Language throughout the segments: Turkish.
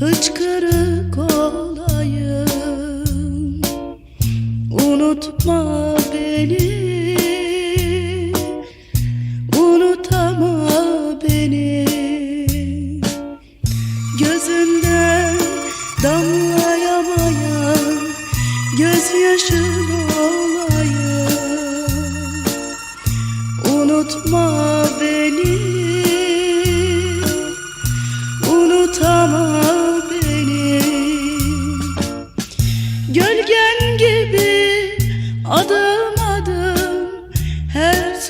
hıçkırık olayım. Unutma beni. Unutama beni. Gözünden damlayamayan Gözyaşın olayım. Unutma beni.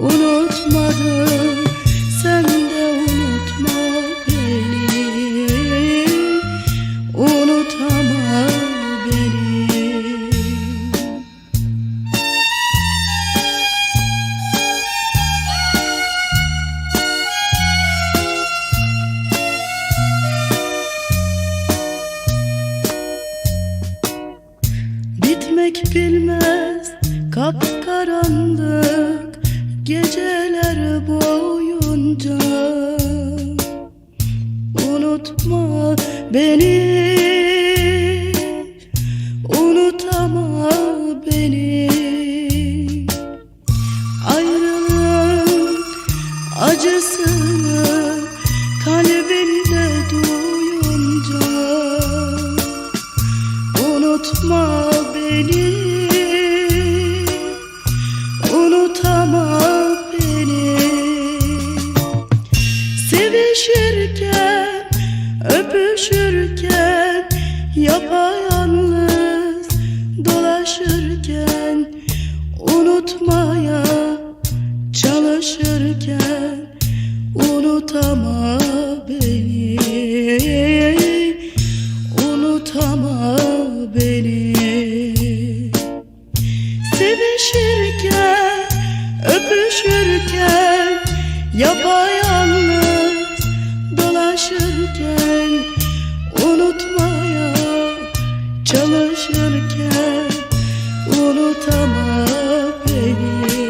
unutmadım Sen de unutma beni. Unutama beni. Bitmek bilmez kapkaranlık geceler boyunca Unutma beni Unutama beni. Ayrılığın acısını kalbinde duyunca. Unutma beni Sevişirken Öpüşürken Yapayalnız Dolaşırken Unutmaya Çalışırken Unutama beni Unutama beni. Sevişirken, öpüşürken Yapayalnız çalışırken Unutmaya çalışırken Unutama beni.